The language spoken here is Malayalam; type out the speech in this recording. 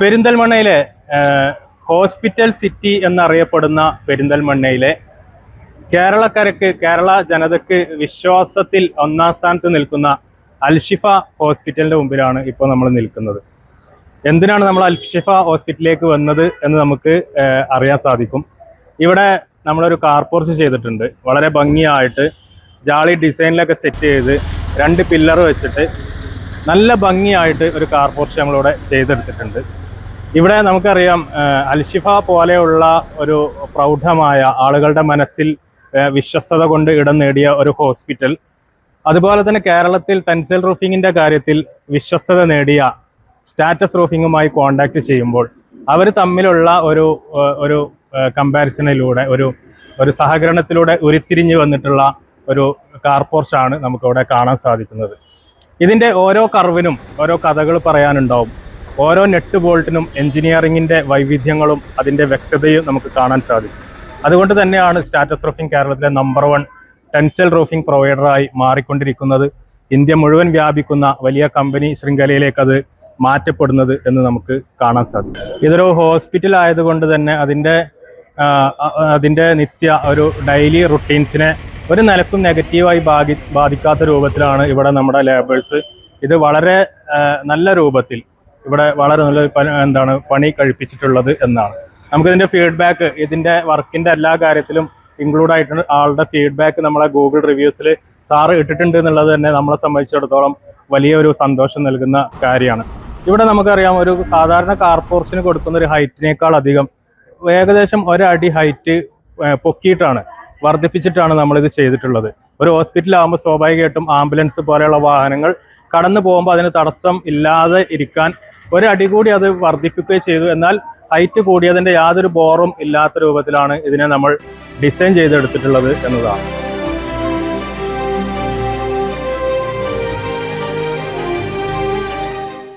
പെരിന്തൽമണ്ണയിലെ ഹോസ്പിറ്റൽ സിറ്റി എന്നറിയപ്പെടുന്ന പെരിന്തൽമണ്ണയിലെ കേരളക്കരക്ക് കേരള ജനതയ്ക്ക് വിശ്വാസത്തിൽ ഒന്നാം സ്ഥാനത്ത് നിൽക്കുന്ന അൽഷിഫ ഹോസ്പിറ്റലിന്റെ മുമ്പിലാണ് ഇപ്പോൾ നമ്മൾ നിൽക്കുന്നത്. എന്തിനാണ് നമ്മൾ അൽഷിഫ ഹോസ്പിറ്റലിലേക്ക് വന്നത് എന്ന് നമുക്ക് അറിയാൻ സാധിക്കും. ഇവിടെ നമ്മളൊരു കാർ പോർച്ച് ചെയ്തിട്ടുണ്ട്. വളരെ ഭംഗിയായിട്ട് ജാളി ഡിസൈനിലൊക്കെ സെറ്റ് ചെയ്ത് രണ്ട് പില്ലർ വെച്ചിട്ട് നല്ല ഭംഗിയായിട്ട് ഒരു കാർ പോർച്ച് നമ്മളിവിടെ ചെയ്തെടുത്തിട്ടുണ്ട്. ഇവിടെ നമുക്കറിയാം അൽഷിഫ പോലെയുള്ള ഒരു പ്രൗഢമായ ആളുകളുടെ മനസ്സിൽ വിശ്വസ്തത കൊണ്ട് ഇടം നേടിയ ഒരു ഹോസ്പിറ്റൽ. അതുപോലെ തന്നെ കേരളത്തിൽ ടെൻസൽ റൂഫിങ്ങിന്റെ കാര്യത്തിൽ വിശ്വസ്തത നേടിയ സ്റ്റാറ്റസ് റൂഫിങ്ങുമായി കോണ്ടാക്ട് ചെയ്യുമ്പോൾ അവർ തമ്മിലുള്ള ഒരു ഒരു കമ്പാരിസണിലൂടെ ഒരു ഒരു സഹകരണത്തിലൂടെ ഉരുത്തിരിഞ്ഞു വന്നിട്ടുള്ള ഒരു കാർ പോർച്ചാണ് നമുക്കിവിടെ കാണാൻ സാധിക്കുന്നത്. ഇതിന്റെ ഓരോ കർവിനും ഓരോ കഥകൾ പറയാനുണ്ടാവും. ഓരോ നെട്ട് ബോൾട്ടിനും എഞ്ചിനീയറിംഗിന്റെ വൈവിധ്യങ്ങളും അതിന്റെ വ്യക്തതയും നമുക്ക് കാണാൻ സാധിക്കും. അതുകൊണ്ട് തന്നെയാണ് സ്റ്റാറ്റസ് റൂഫിംഗ് കേരളത്തിലെ നമ്പർ വൺ ടെൻസൽ റൂഫിംഗ് പ്രൊവൈഡറായി മാറിക്കൊണ്ടിരിക്കുന്നത്. ഇന്ത്യ മുഴുവൻ വ്യാപിക്കുന്ന വലിയ കമ്പനി ശൃംഖലയിലേക്ക് അത് മാറ്റപ്പെടുന്നത് എന്ന് നമുക്ക് കാണാൻ സാധിക്കും. ഇതൊരു ഹോസ്പിറ്റൽ ആയതുകൊണ്ട് തന്നെ അതിന്റെ അതിന്റെ നിത്യ ഒരു ഡെയിലി റുട്ടീൻസിനെ ഒരു നിലക്കും നെഗറ്റീവായി ബാധി ബാധിക്കാത്ത രൂപത്തിലാണ് ഇവിടെ നമ്മുടെ ലേബേഴ്സ് ഇത് വളരെ നല്ല രൂപത്തിൽ ഇവിടെ വളരെ നല്ല എന്താണ് പണി കഴിപ്പിച്ചിട്ടുള്ളത് എന്നാണ്. നമുക്കിതിന്റെ ഫീഡ്ബാക്ക് ഇതിന്റെ വർക്കിന്റെ എല്ലാ കാര്യത്തിലും ഇൻക്ലൂഡ് ആയിട്ടുണ്ട്. ആളുടെ ഫീഡ്ബാക്ക് നമ്മളെ ഗൂഗിൾ റിവ്യൂസിൽ സാറ് ഇട്ടിട്ടുണ്ട് എന്നുള്ളത് തന്നെ നമ്മളെ സംബന്ധിച്ചിടത്തോളം വലിയൊരു സന്തോഷം നൽകുന്ന കാര്യമാണ്. ഇവിടെ നമുക്കറിയാം ഒരു സാധാരണ കാർ പോർച്ചിന് കൊടുക്കുന്ന ഒരു ഹൈറ്റിനേക്കാൾ അധികം ഏകദേശം ഒരടി ഹൈറ്റ് പൊക്കിയിട്ടാണ് വർദ്ധിപ്പിച്ചിട്ടാണ് നമ്മളിത് ചെയ്തിട്ടുള്ളത്. ഒരു ഹോസ്പിറ്റലാകുമ്പോൾ സ്വാഭാവികമായിട്ടും ആംബുലൻസ് പോലെയുള്ള വാഹനങ്ങൾ കടന്നു പോകുമ്പോൾ അതിന് തടസ്സം ഇല്ലാതെ ഇരിക്കാൻ ഒരടി കൂടി അത് വർദ്ധിപ്പിക്കുകയും ചെയ്തു. എന്നാൽ ഹൈറ്റ് കൂടിയതിന്റെ യാതൊരു ബോറും ഇല്ലാത്ത രൂപത്തിലാണ് ഇതിനെ നമ്മൾ ഡിസൈൻ ചെയ്തെടുത്തിട്ടുള്ളത് എന്നതാണ്.